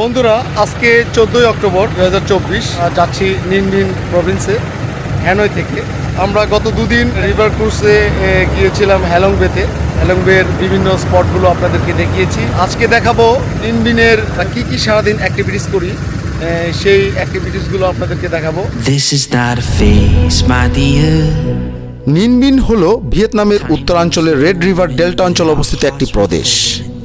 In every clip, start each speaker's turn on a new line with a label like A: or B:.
A: বন্ধুরা আজকে চোদ্দোই অক্টোবর দু হাজার চব্বিশ যাচ্ছি নিনবিন প্রভিন্সে হ্যানয় থেকে। আমরা গত দুদিন রিভার ক্রুজে গিয়েছিলাম হ্যালং বেতে হ্যালং বের বিভিন্ন স্পটগুলো আপনাদেরকে দেখিয়েছি। আজকে দেখাবো নিনবিনের কি কি সারাদিন অ্যাক্টিভিটিস করি সেই অ্যাক্টিভিটিসগুলো আপনাদেরকে দেখাবো।
B: Not a phase, my
C: নিনবিন হল ভিয়েতনামের উত্তরাঞ্চলের রেড রিভার ডেল্টা অঞ্চলে অবস্থিত একটি প্রদেশ।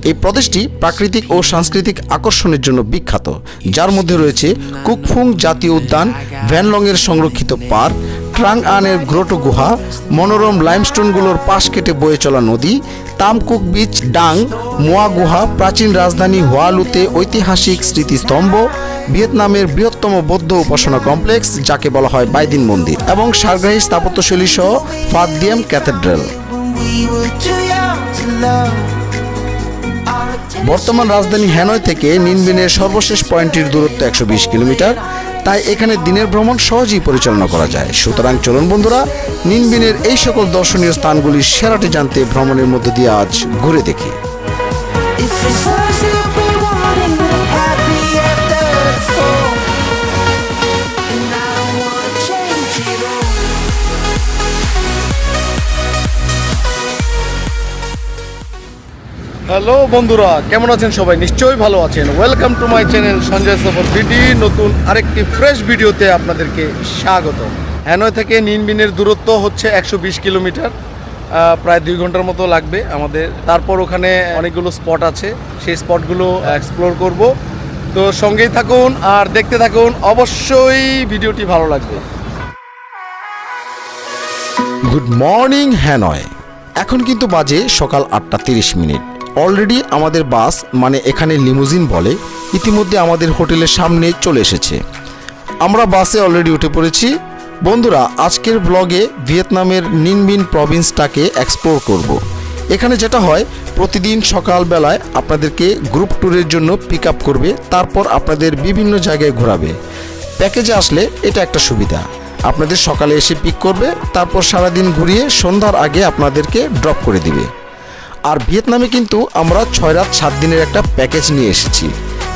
C: এই প্রদেশটি প্রাকৃতিক ও সাংস্কৃতিক আকর্ষণের জন্য বিখ্যাত। যার মধ্যে রয়েছে কুকফুং জাতীয় উদ্যান, ভ্যানলংয়ের সংরক্ষিত পার্ক ট্রাং আনের গ্রোটো গুহা, মনোরম লাইমস্টোনগুলোর পাশ কেটে বয়ে চলা নদী, তামকুক বিচ, ডাং, মোয়া গুহা, প্রাচীন রাজধানী হোয়ালুতে ঐতিহাসিক স্মৃতিস্তম্ভ, ভিয়েতনামের বৃহত্তম বৌদ্ধ উপাসনা কমপ্লেক্স, যাকে বলা হয় বাইদিন মন্দির, এবং সারগ্রাহী স্থাপত্যশৈলী সহ ফাদিয়াম ক্যাথেড্রাল বর্তমান রাজধানী হ্যানয় থেকে নিনবিনের সর্বশেষ পয়েন্টটির দূরত্ব একশো বিশ কিলোমিটার। তাই এখানে দিনের ভ্রমণ সহজেই পরিচালনা করা যায়। সুতরাং চলুন বন্ধুরা, নিনবিনের এই সকল দর্শনীয় স্থানগুলির সেরাটি জানতে ভ্রমণের মধ্য দিয়ে আজ ঘুরে দেখি।
A: হ্যালো বন্ধুরা, কেমন আছেন সবাই? নিশ্চয়ই ভালো আছেন। Welcome to my channel Sanjay Safar BD. নতুন আরেকটি ফ্রেশ ভিডিওতে আপনাদেরকে স্বাগত। হ্যানয় থেকে নিনবিনের দূরত্ব হচ্ছে একশো বিশ কিলোমিটার। প্রায় দুই ঘণ্টার মতো লাগবে আমাদের। তারপর ওখানে অনেকগুলো স্পট আছে। সেই স্পটগুলো এক্সপ্লোর করব। তো সঙ্গেই থাকুন আর দেখতে থাকুন। অবশ্যই ভিডিওটি ভালো লাগবে।
C: Good morning Hanoi. এখন কিন্তু বাজে সকাল আটটা তিরিশ মিনিট। অলরেডি আমাদের বাস মানে এখানে লিমুজিন বলে, ইতিমধ্যে আমাদের হোটেলের সামনে চলে এসেছে। আমরা বাসে অলরেডি উঠে পড়েছি। বন্ধুরা, আজকের ব্লগে ভিয়েতনামের নিনবিন প্রভিন্সটাকে এক্সপ্লোর করব। এখানে যেটা হয়, প্রতিদিন সকালবেলায় আপনাদেরকে গ্রুপ ট্যুরের জন্য পিক আপ করবে, তারপর আপনাদের বিভিন্ন জায়গায় ঘোরাবে। প্যাকেজে আসলে এটা একটা সুবিধা। আপনাদের সকালে এসে পিক করবে, তারপর সারাদিন ঘুরিয়ে সন্ধ্যার আগে আপনাদেরকে ড্রপ করে দিবে। আর ভিয়েতনামে কিন্তু আমরা ছয় রাত সাত দিনের একটা প্যাকেজ নিয়ে এসেছি।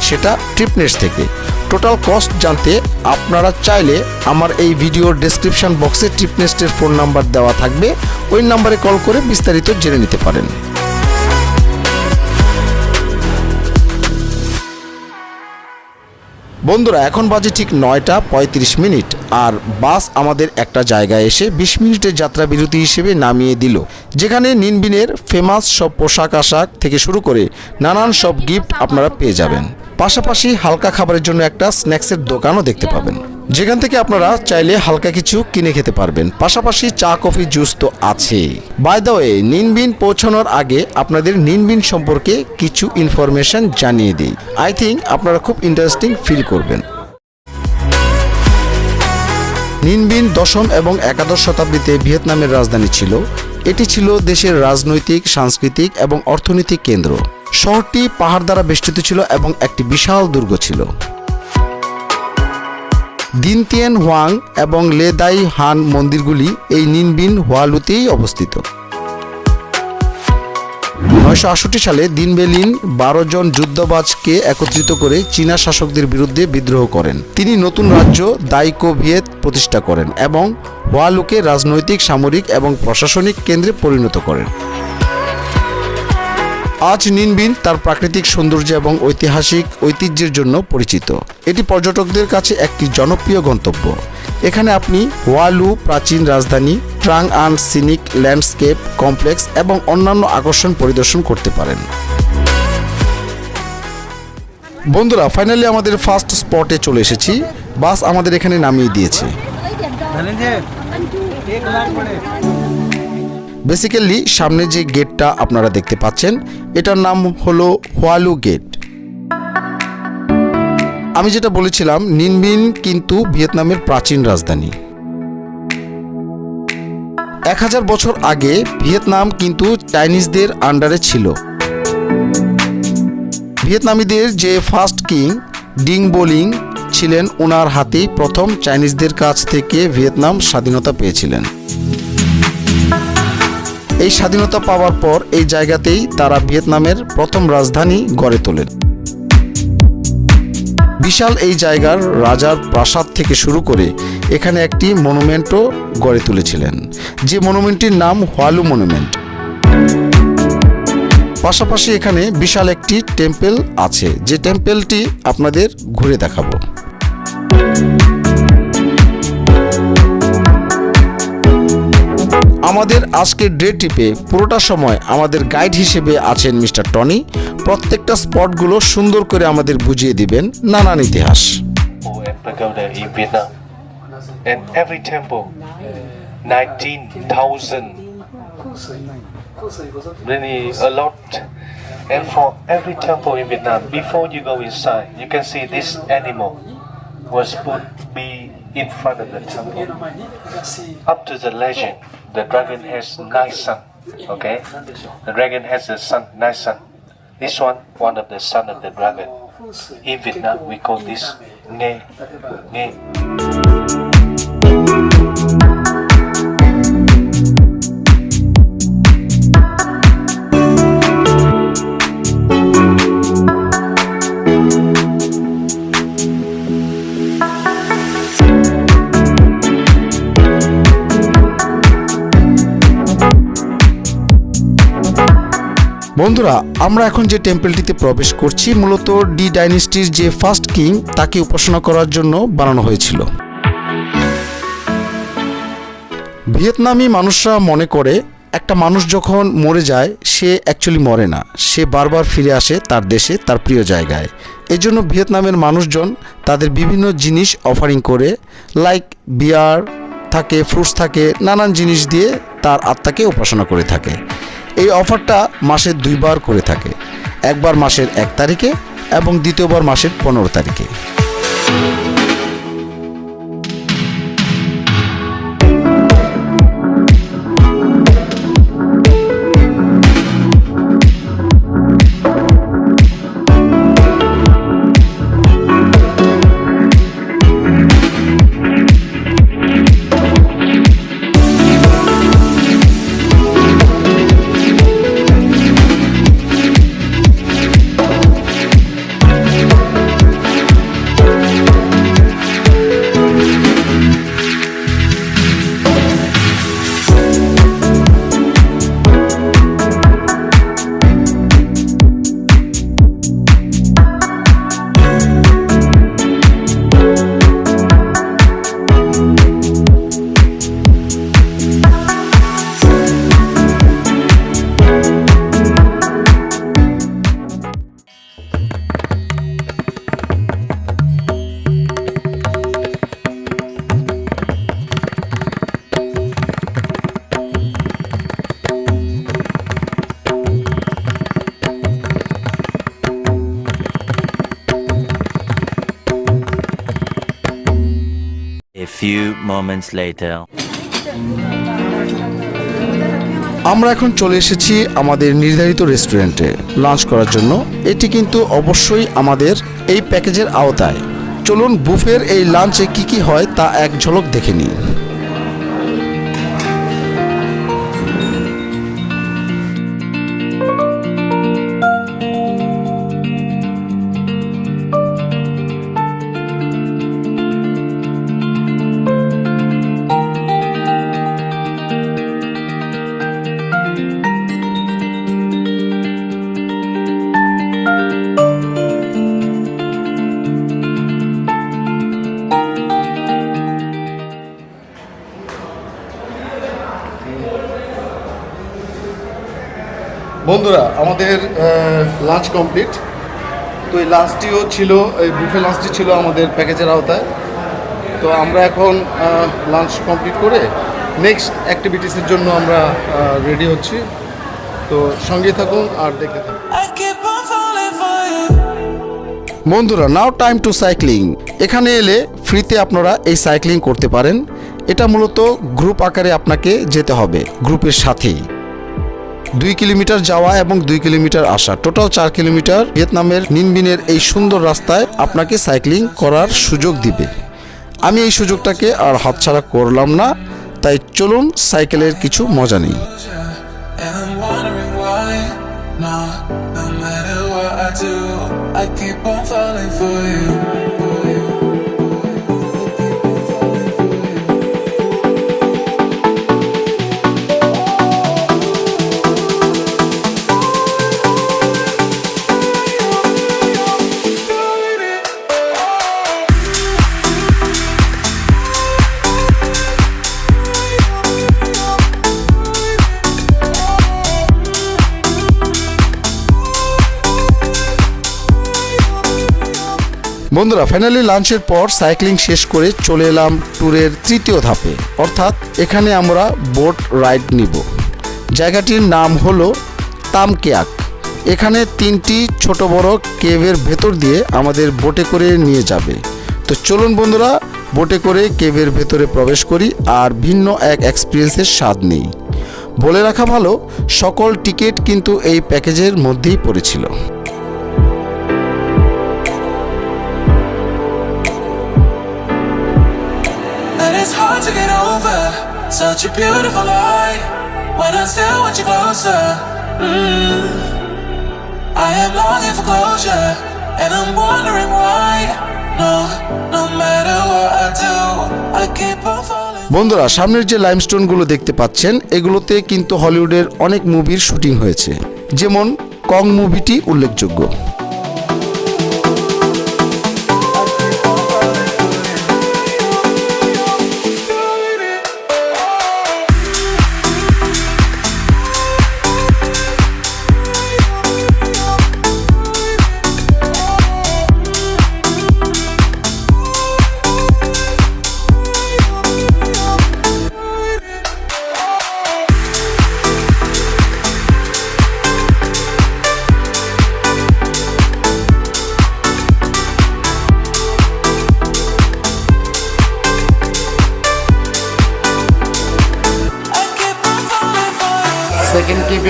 C: সেটা ট্রিপনেস থেকে। টোটাল কস্ট জানতে আপনারা চাইলে আমার এই ভিডিওর ডেসক্রিপশন বক্সে ট্রিপনেস্টের ফোন নাম্বার দেওয়া থাকবে। ওই নাম্বারে কল করে বিস্তারিত জেনে নিতে পারেন। বন্ধুরা, এখন বাজে ঠিক নয়টা পঁয়ত্রিশ মিনিট, আর বাস আমাদের একটা জায়গায় এসে বিশ মিনিটের যাত্রা বিরতি হিসেবে নামিয়ে দিল, যেখানে নিনবিনের ফেমাস সব পোশাক আশাক থেকে শুরু করে নানান সব গিফট আপনারা পেয়ে যাবেন। পাশাপাশি হালকা খাবারের জন্য একটা স্ন্যাক্সের দোকানও দেখতে পাবেন। যেখান থেকে আপনারা চাইলে হালকা কিছু কিনে খেতে পারবেন। পাশাপাশি চা, কফি, জুস তো আছেই। বাই ওয়ে নিনবিন পৌঁছানোর আগে আপনাদের নিনবিন সম্পর্কে কিছু ইনফরমেশন জানিয়ে দিই। আই থিঙ্ক আপনারা খুব ইন্টারেস্টিং ফিল করবেন। নিনবিন দশম এবং একাদশ শতাব্দীতে ভিয়েতনামের রাজধানী ছিল। এটি ছিল দেশের রাজনৈতিক, সাংস্কৃতিক এবং অর্থনৈতিক কেন্দ্র। শহরটি পাহাড় দ্বারা বেষ্টিত ছিল এবং একটি বিশাল দুর্গ ছিল। দিনতিয়ান হোয়াং এবং লেদাই হান মন্দিরগুলি এই নিনবিন হোয়ালুতেই অবস্থিত। নয়শো আটষট্টি সালে দিনবেলিন বারো জন যুদ্ধবাজকে একত্রিত করে চীনা শাসকদের বিরুদ্ধে বিদ্রোহ করেন। তিনি নতুন রাজ্য দাইকো ভিয়েত প্রতিষ্ঠা করেন এবং হোয়ালুকে রাজনৈতিক, সামরিক এবং প্রশাসনিক কেন্দ্রে পরিণত করেন। আজ নিনবিন তার প্রাকৃতিক সৌন্দর্য এবং ঐতিহাসিক ঐতিহ্যের জন্য পরিচিত। এটি পর্যটকদের কাছে একটি জনপ্রিয় গন্তব্য। এখানে আপনি ওয়ালু, প্রাচীন রাজধানী, Trang An scenic landscape complex এবং অন্যান্য আকর্ষণ পরিদর্শন করতে পারেন। বন্ধুরা, ফাইনালি আমাদের ফার্স্ট স্পটে চলে এসেছি। বাস আমাদের এখানে নামিয়ে দিয়েছে। বেসিক্যালি সামনে যে গেটটা আপনারা দেখতে পাচ্ছেন, এটার নাম হলো হোয়ালু গেট আমি যেটা বলেছিলাম নিনবিন কিন্তু ভিয়েতনামের প্রাচীন রাজধানী। এক হাজার বছর আগে ভিয়েতনাম কিন্তু চাইনিজদের আন্ডারে ছিল। ভিয়েতনামীদের যে ফার্স্ট কিং, ডিং বোলিং, ছিলেন ওনার হাতেই প্রথম চাইনিজদের কাছ থেকে ভিয়েতনাম স্বাধীনতা পেয়েছিলেন। এই স্বাধীনতা পাওয়ার পর এই জায়গাতেই তারা ভিয়েতনামের প্রথম রাজধানী গড়ে তোলেন। বিশাল এই জায়গার রাজার প্রাসাদ থেকে শুরু করে এখানে একটি মনুমেন্টও গড়ে তুলেছিলেন। যে মনুমেন্টটির নাম হোয়ালু মনুমেন্ট। পাশাপাশি এখানে বিশাল একটি টেম্পেল আছে। যে টেম্পেলটি আপনাদের ঘুরে দেখাবো। আমাদের আজকের ডে ট্রিপে পুরোটা সময় আমাদের গাইড হিসেবে আছেন মিস্টার টনি প্রত্যেকটা স্পটগুলো সুন্দর করে আমাদের বুঝিয়ে দিবেন নানান ইতিহাস.
D: And every temple, 19,000. Really a lot. And for every temple in Vietnam, before you go inside, you can see this animal was put be in front of the temple. Up to the legend, the dragon has nine sons. Okay, the dragon has a son, nine sons. This one, one of the son of the dragon. In Vietnam, we call this Nghe. Nghe.
C: বন্ধুরা, আমরা এখন যে টেম্পলটিতে প্রবেশ করছি, মূলত D ডাইনেস্টির যে first king তাকে উপাসনা করার জন্য বানানো হয়েছিল। ভিয়েতনামি মানুষরা মনে করে, একটা মানুষ যখন মরে যায়, সে অ্যাকচুয়ালি মরে না। সে বারবার ফিরে আসে তার দেশে, তার প্রিয় জায়গায়। এই জন্য ভিয়েতনামের মানুষজন তাদের বিভিন্ন জিনিস অফারিং করে লাইক বিয়ার থাকে ফ্রুটস থাকে, নানান জিনিস দিয়ে তার আত্মাকে উপাসনা করে থাকে। এই অফারটা মাসে দুইবার করে থাকে। একবার মাসের এক তারিখে এবং দ্বিতীয়বার মাসের পনেরো তারিখে।
E: Moments later.
C: আমরা এখন চলে এসেছি আমাদের নির্ধারিত রেস্টুরেন্টে লাঞ্চ করার জন্য। এটি কিন্তু অবশ্যই আমাদের এই প্যাকেজের আওতায়। চলুন, বুফের এই লাঞ্চে কি কি হয় তা এক ঝলক দেখে নিই।
A: বন্ধুরা, আমাদের লাঞ্চ কমপ্লিট তো এই লাঞ্চটিও ছিল, এই বুফে লাঞ্চটি ছিল আমাদের প্যাকেজের আওতায়। তো আমরা এখন লাঞ্চ কমপ্লিট করে নেক্সট অ্যাক্টিভিটিসের জন্য আমরা রেডি হচ্ছি। তো সঙ্গে থাকুন আর দেখতে থাকুন.
C: বন্ধুরা নাও টাইম টু সাইক্লিং এখানে এলে ফ্রিতে আপনারা এই সাইক্লিং করতে পারেন। এটা মূলত গ্রুপ আকারে আপনাকে যেতে হবে গ্রুপের সাথেই। দুই কিলোমিটার যাওয়া এবং দুই কিলোমিটার আসা। টোটাল চার কিলোমিটার ভিয়েতনামের নিনবিনের এই সুন্দর রাস্তায় আপনাকে সাইক্লিং করার সুযোগ দিবে। আমি এই সুযোগটাকে আর হাতছাড়া করলাম না, তাই চলুন সাইকেলের কিছু মজা নেই।
B: I keep on falling for you.
C: বন্ধুরা ফাইনালি লাঞ্চের পর সাইক্লিং শেষ করে চলে এলাম ট্যুরের তৃতীয় ধাপে। অর্থাৎ এখানে আমরা বোট রাইড নিব। জায়গাটির নাম হলো তামকেয়াক। এখানে তিনটি ছোট বড় কেভের ভেতর দিয়ে আমাদের বোটে করে নিয়ে যাবে। তো চলুন বন্ধুরা বোটে করে কেভের ভেতরে প্রবেশ করি আর ভিন্ন এক এক্সপিরিয়েন্সের স্বাদ নেই। বলে রাখা ভালো, সকল টিকিট কিন্তু এই প্যাকেজের মধ্যেই পড়েছিল।
F: Such a beautiful lie when I still want you closer. Mm. I am longing for closure, and I'm wondering why. No, no matter what I do, I keep on falling.
C: বন্ধুরা সামনের যে লাইমস্টোনগুলো দেখতে পাচ্ছেন এগুলোতে কিন্তু হলিউডের অনেক মুভির শুটিং হয়েছে যেমন কং মুভিটি উল্লেখযোগ্য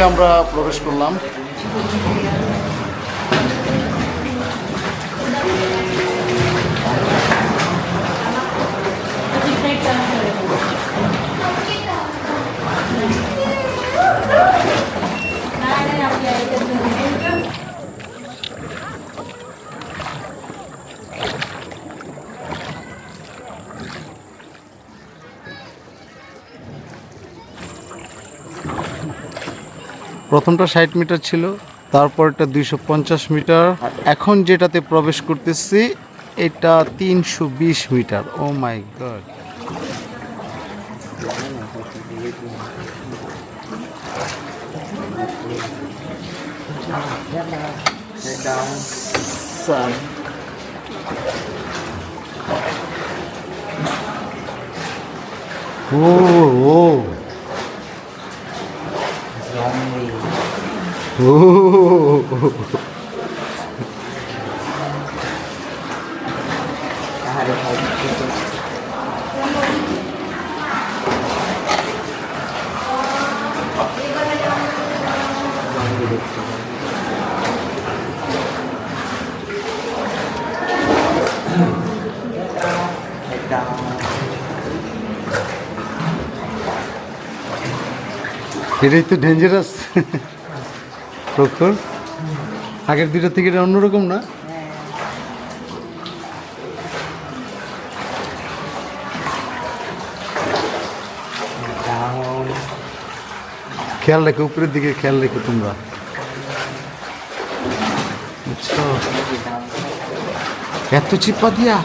A: আমরা প্রবেশ করলাম। প্রথমটা ষাট মিটার ছিল, তারপরটা দুইশো পঞ্চাশ মিটার। এখন যেটাতে প্রবেশ করতেছি, এটা তিনশো বিশ মিটার। ও মাই গড ও ও ও এটাই তো ডেঞ্জারাস প্রখর। আগের দুটো থেকে এটা অন্যরকম না? খেয়াল রেখো, উপরের দিকে খেয়াল রেখো তোমরা। এত চিপা দিয়া।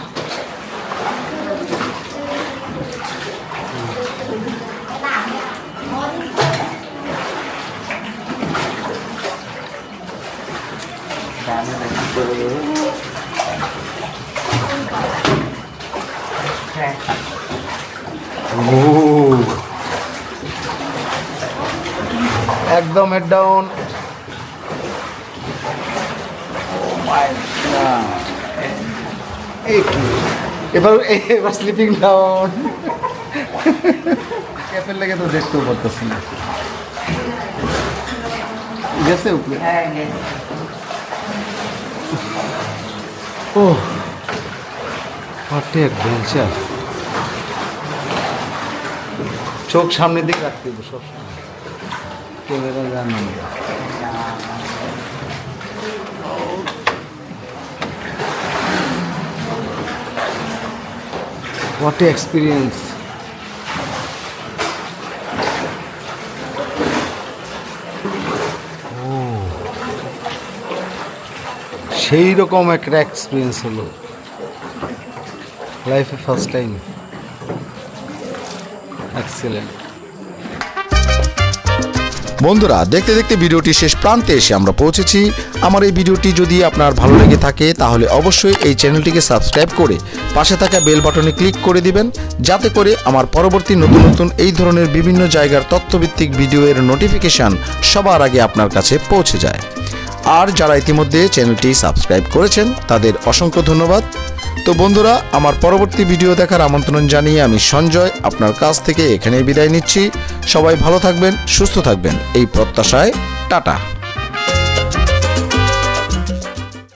A: একদম হেড ডাউন এবার এবার স্লিপিং ডাউন ক্যাফের লেগে তো দেখতেও পারতেছি না গেছে উপরে ও এক অ্যাডভেঞ্চার চোখ সামনের দিকে রাখতে হবে সবসময়। ক্যামেরা জানো হোয়াট এক্সপিরিয়েন্স সেই রকম একটা এক্সপিরিয়েন্স হলো। লাইফে ফার্স্ট টাইম এক্সেলেন্ট
C: বন্ধুরা, দেখতে দেখতে ভিডিওটি শেষ প্রান্তে এসে আমরা পৌঁছেছি। আমার এই ভিডিওটি যদি আপনার ভালো লেগে থাকে, তাহলে অবশ্যই এই চ্যানেলটিকে সাবস্ক্রাইব করে পাশে থাকা বেল বাটনে ক্লিক করে দিবেন, যাতে করে আমার পরবর্তী নতুন নতুন এই ধরনের বিভিন্ন জায়গার তথ্যভিত্তিক ভিডিওর নোটিফিকেশান সবার আগে আপনার কাছে পৌঁছে যায়। আর যারা ইতিমধ্যে চ্যানেলটি সাবস্ক্রাইব করেছেন, তাদের অসংখ্য ধন্যবাদ। তো বন্ধুরা, আমার পরবর্তী ভিডিও দেখার আমন্ত্রণ জানিয়ে আমি সঞ্জয় আপনার কাছ থেকে এখানেই বিদায় নিচ্ছি। সবাই ভালো থাকবেন, সুস্থ থাকবেন। এই প্রত্যাশায় টাটা।